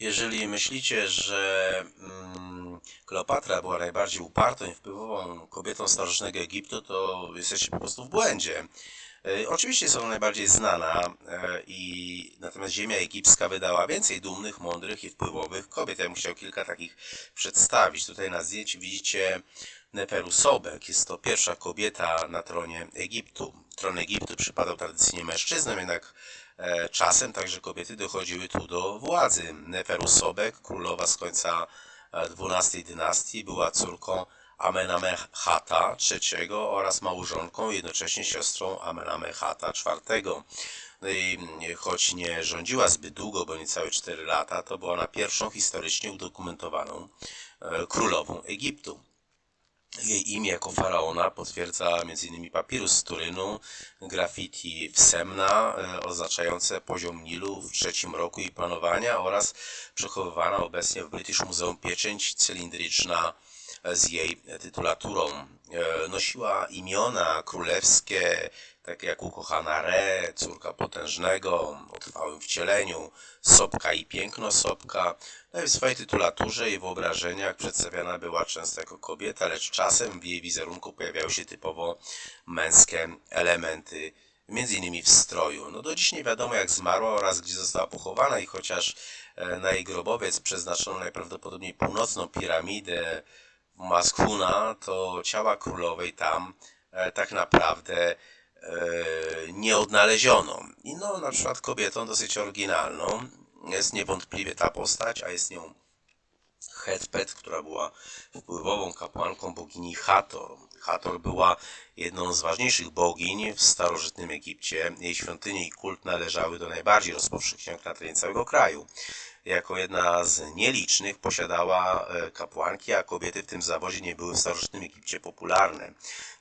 Jeżeli myślicie, że mm, Kleopatra była najbardziej upartą i wpływową kobietą starożytnego Egiptu, to jesteście po prostu w błędzie. E, Oczywiście jest ona najbardziej znana, e, i natomiast ziemia egipska wydała więcej dumnych, mądrych i wpływowych kobiet. Ja bym chciał kilka takich przedstawić. Tutaj na zdjęciu widzicie Neferu Sobek. Jest to pierwsza kobieta na tronie Egiptu. Tron Egiptu przypadał tradycyjnie mężczyznom, jednak czasem także kobiety dochodziły tu do władzy. Neferu Sobek, królowa z końca XII dynastii, była córką Amenemhata III oraz małżonką, jednocześnie siostrą Amenemhata IV. No i mm, choć nie rządziła zbyt długo, bo niecałe 4 lata, to była ona pierwszą historycznie udokumentowaną e, królową Egiptu. Jej imię jako faraona potwierdza m.in. papirus z Turynu, graffiti w Semna e, oznaczające poziom Nilu w trzecim roku jej panowania oraz przechowywana obecnie w British Museum pieczęć cylindryczna z jej tytulaturą. E, Nosiła imiona królewskie, takie jak ukochana Re, córka potężnego, o trwałym wcieleniu, Sopka i piękno Sopka. No i w swojej tytulaturze i wyobrażeniach przedstawiana była często jako kobieta, lecz czasem w jej wizerunku pojawiały się typowo męskie elementy, między innymi w stroju. No do dziś nie wiadomo jak zmarła oraz gdzie została pochowana i chociaż e, na jej grobowiec przeznaczono najprawdopodobniej północną piramidę Maskhuna, to ciała królowej tam e, tak naprawdę e, nie odnaleziono. I no, na przykład kobietą dosyć oryginalną jest niewątpliwie ta postać, a jest nią Hetpet, która była wpływową kapłanką bogini Hator. Hator była jedną z ważniejszych bogiń w starożytnym Egipcie. Jej świątynie i kult należały do najbardziej rozpowszechnionych na terenie całego kraju. Jako jedna z nielicznych posiadała e, kapłanki, a kobiety w tym zawodzie nie były w starożytnym Egipcie popularne.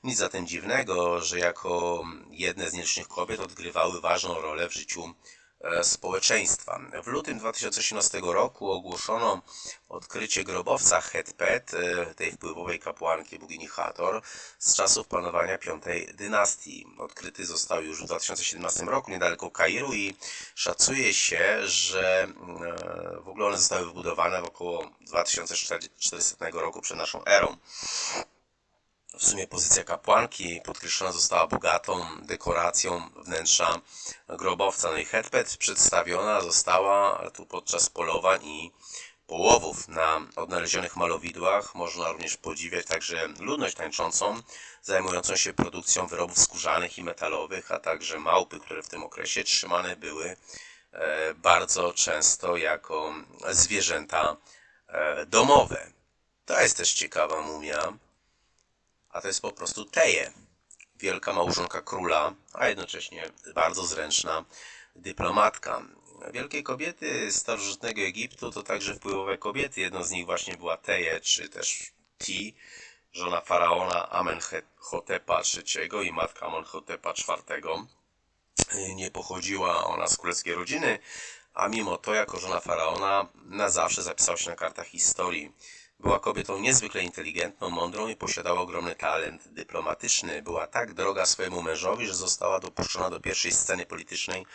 Nic zatem dziwnego, że jako jedne z nielicznych kobiet odgrywały ważną rolę w życiu społeczeństwa. W lutym 2018 roku ogłoszono odkrycie grobowca Hetpet, e, tej wpływowej kapłanki bogini Hathor, z czasów panowania piątej dynastii. Odkryty został już w 2017 roku niedaleko Kairu i szacuje się, że e, w ogóle one zostały wybudowane w około 2400 roku przed naszą erą. W sumie pozycja kapłanki podkreślona została bogatą dekoracją wnętrza grobowca. No i Hetpet przedstawiona została tu podczas polowań i połowów. Na odnalezionych malowidłach można również podziwiać także ludność tańczącą, zajmującą się produkcją wyrobów skórzanych i metalowych, a także małpy, które w tym okresie trzymane były e, bardzo często jako zwierzęta e, domowe. To jest też ciekawa mumia a to jest po prostu Teje, wielka małżonka króla, a jednocześnie bardzo zręczna dyplomatka. Wielkie kobiety starożytnego Egiptu to także wpływowe kobiety. Jedną z nich właśnie była Teje, czy też Ti, żona faraona Amenhotepa III i matka Amenhotepa IV. Nie pochodziła ona z królewskiej rodziny, a mimo to jako żona faraona na zawsze zapisała się na kartach historii. Była kobietą niezwykle inteligentną, mądrą i posiadała ogromny talent dyplomatyczny. Była tak droga swojemu mężowi, że została dopuszczona do pierwszej sceny politycznej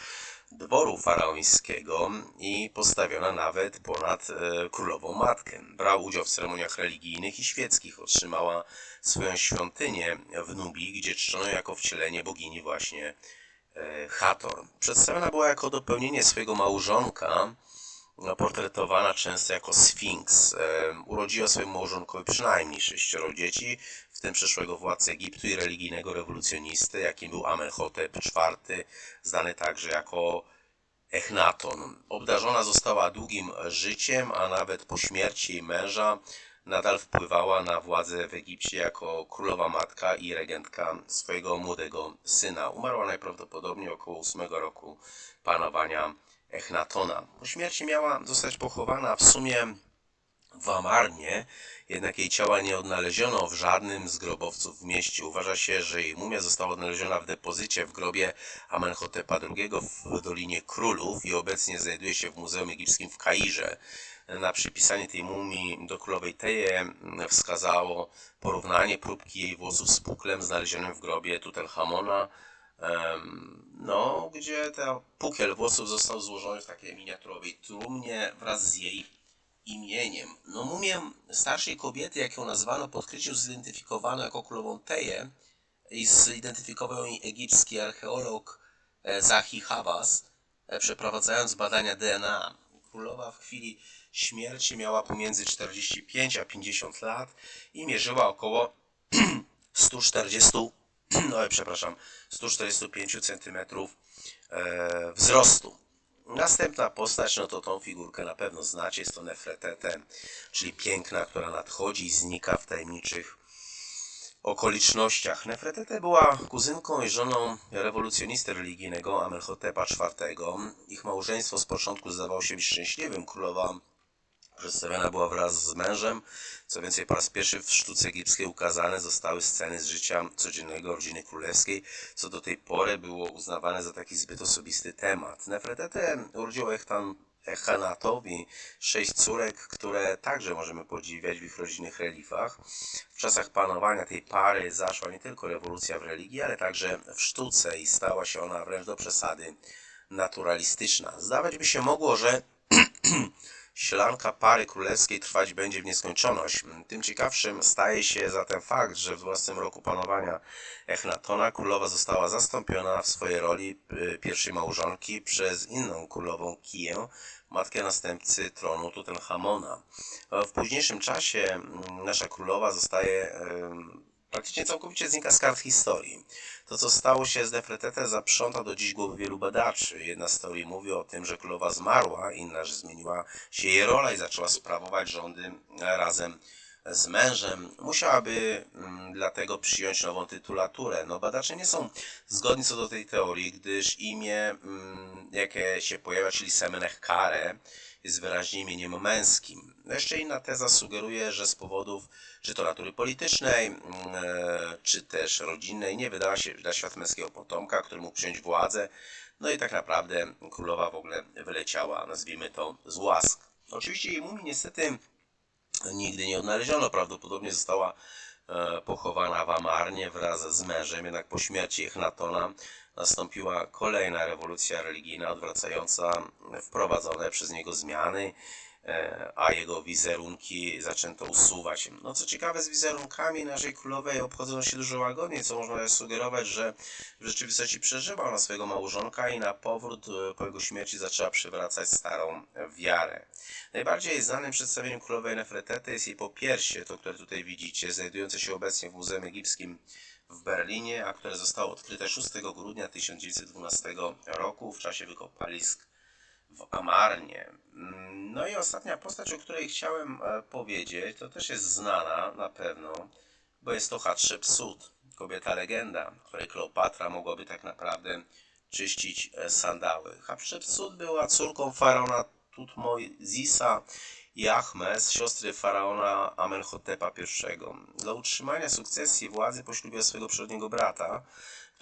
dworu faraońskiego i postawiona nawet ponad e, królową matkę. Brała udział w ceremoniach religijnych i świeckich. Otrzymała swoją świątynię w Nubii, gdzie czczono jako wcielenie bogini właśnie e, Hator. Przedstawiona była jako dopełnienie swojego małżonka, portretowana często jako Sfinks. Urodziła swojemu małżonkowi przynajmniej sześcioro dzieci, w tym przyszłego władcy Egiptu i religijnego rewolucjonisty, jakim był Amenhotep IV, znany także jako Echnaton. Obdarzona została długim życiem, a nawet po śmierci jej męża nadal wpływała na władzę w Egipcie jako królowa matka i regentka swojego młodego syna. Umarła najprawdopodobniej około 8 roku panowania Echnatona. Po śmierci miała zostać pochowana w sumie w Amarnie, jednak jej ciała nie odnaleziono w żadnym z grobowców w mieście. Uważa się, że jej mumia została odnaleziona w depozycie w grobie Amenhotepa II w Dolinie Królów i obecnie znajduje się w Muzeum Egipskim w Kairze. Na przypisanie tej mumii do królowej Teje wskazało porównanie próbki jej włosów z puklem znalezionym w grobie Tutenchamona em, no, gdzie ten pukiel włosów został złożony w takiej miniaturowej trumnie wraz z jej imieniem. No mumię starszej kobiety, jak ją nazwano po odkryciu, zidentyfikowano jako królową Teję i zidentyfikował ją egipski archeolog e, Zahi Hawass, e, przeprowadzając badania DNA. Królowa w chwili śmierci miała pomiędzy 45 a 50 lat i mierzyła około 140, no przepraszam, 145 cm e, wzrostu. Następna postać, no to tą figurkę na pewno znacie, jest to Nefretete, czyli piękna, która nadchodzi i znika w tajemniczych okolicznościach. Nefretete była kuzynką i żoną rewolucjonisty religijnego Amenhotepa IV. Ich małżeństwo z początku zdawało się być szczęśliwym. Królowa przedstawiona była wraz z mężem. Co więcej, po raz pierwszy w sztuce egipskiej ukazane zostały sceny z życia codziennego rodziny królewskiej, co do tej pory było uznawane za taki zbyt osobisty temat. Nefretete urodził Echtan Echanatowi sześć córek, które także możemy podziwiać w ich rodzinnych reliefach. W czasach panowania tej pary zaszła nie tylko rewolucja w religii, ale także w sztuce i stała się ona wręcz do przesady naturalistyczna. Zdawać by się mogło, że sielanka pary królewskiej trwać będzie w nieskończoność. Tym ciekawszym staje się zatem fakt, że w 12 roku panowania Echnatona królowa została zastąpiona w swojej roli y, pierwszej małżonki przez inną królową Kiję, matkę następcy tronu Tutenchamona. W późniejszym czasie mm, nasza królowa zostaje praktycznie całkowicie znika z kart historii. To, co stało się z Nefretete, zaprząta do dziś głowy wielu badaczy. Jedna z teorii mówi o tym, że królowa zmarła, inna, że zmieniła się jej rola i zaczęła sprawować rządy razem z mężem. Musiałaby mm, dlatego przyjąć nową tytulaturę. No, badacze nie są zgodni co do tej teorii, gdyż imię, mm, jakie się pojawia, czyli Semenech Kare, jest wyraźnie imieniem męskim. No, Jeszcze inna teza sugeruje, że z powodów czy to natury politycznej, mm, e, czy też rodzinnej, nie wydała się na świat męskiego potomka, który mógł przyjąć władzę. No i tak naprawdę królowa w ogóle wyleciała, nazwijmy to, z łask. Oczywiście jej mumii niestety nigdy nie odnaleziono. Prawdopodobnie została e, pochowana w Amarnie wraz z mężem, jednak po śmierci Echnatona nastąpiła kolejna rewolucja religijna odwracająca wprowadzone przez niego zmiany, e, a jego wizerunki zaczęto usuwać. No co ciekawe, z wizerunkami naszej królowej obchodzono się dużo łagodniej, co można sugerować, że w rzeczywistości przeżyła ona swojego małżonka i na powrót e, po jego śmierci zaczęła przywracać starą wiarę. Najbardziej znanym przedstawieniem królowej Nefretety jest jej popiersie, to które tutaj widzicie, znajdujące się obecnie w Muzeum Egipskim w Berlinie, a które zostało odkryte 6 grudnia 1912 roku w czasie wykopalisk w Amarnie. No i ostatnia postać, o której chciałem e, powiedzieć, to też jest znana na pewno, bo jest to Hatshepsut, kobieta legenda, której Kleopatra mogłaby tak naprawdę czyścić e, sandały. Hatshepsut była córką faraona Tutmozisa i siostry faraona Amenhotepa I. Dla utrzymania sukcesji władzy poślubiła swojego przyrodniego brata,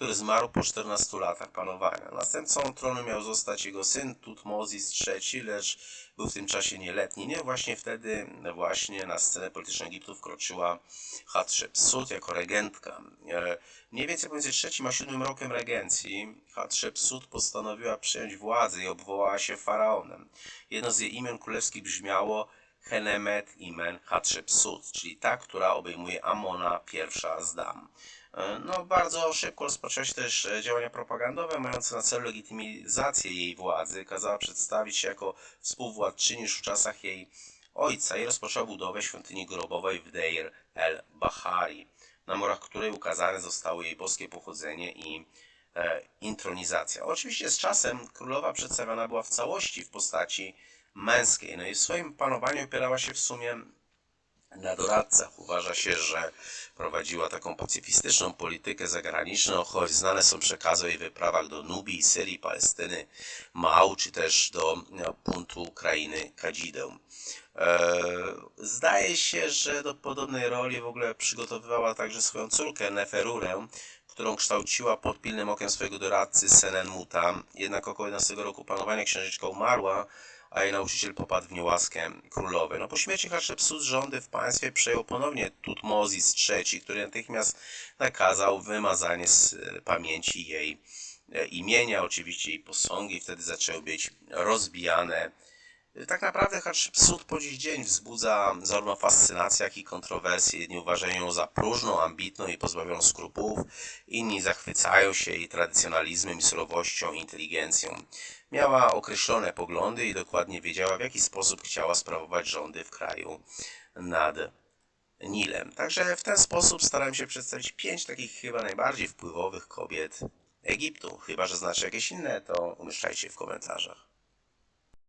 który zmarł po 14 latach panowania. Następcą tronu miał zostać jego syn Tutmozis III, lecz był w tym czasie nieletni. Nie właśnie wtedy właśnie na scenę polityczną Egiptu wkroczyła Hatshepsut jako regentka. E, Mniej więcej pomiędzy trzecim a siódmym rokiem regencji Hatshepsut postanowiła przejąć władzę i obwołała się faraonem. Jedno z jej imion królewskich brzmiało Henemet Imen Hatshepsut, czyli ta, która obejmuje Amona, pierwsza z dam. E, No, bardzo szybko rozpoczęły się też e, działania propagandowe mające na celu legitymizację jej władzy. Kazała przedstawić się jako współwładczyni już w czasach jej ojca i rozpoczęła budowę świątyni grobowej w Deir el-Bahari, na murach której ukazane zostało jej boskie pochodzenie i e, intronizacja. Oczywiście z czasem królowa przedstawiona była w całości w postaci męskiej, no i w swoim panowaniu opierała się w sumie na doradcach. Uważa się, że prowadziła taką pacyfistyczną politykę zagraniczną, choć znane są przekazy o jej wyprawach do Nubii, Syrii, Palestyny, Mał, czy też do e, puntu krainy Kadzideł. E, Zdaje się, że do podobnej roli w ogóle przygotowywała także swoją córkę Neferurę, którą kształciła pod pilnym okiem swojego doradcy Senenmuta. Jednak około 11 roku panowania księżyczka umarła, a jej nauczyciel popadł w niełaskę królowej. No, po śmierci Hatshepsut rządy w państwie przejął ponownie Tutmozis III, który natychmiast nakazał wymazanie z e, pamięci jej e, imienia, oczywiście jej posągi wtedy zaczęły być rozbijane. Tak naprawdę Hatshepsut po dziś dzień wzbudza zarówno fascynację, jak i kontrowersje. Jedni uważają ją za próżną, ambitną i pozbawioną skrupułów, inni zachwycają się jej tradycjonalizmem i surowością i inteligencją. Miała określone poglądy i dokładnie wiedziała, w jaki sposób chciała sprawować rządy w kraju nad Nilem. Także w ten sposób starałem się przedstawić pięć takich chyba najbardziej wpływowych kobiet Egiptu. Chyba, że znaczy jakieś inne, to umieszczajcie w komentarzach.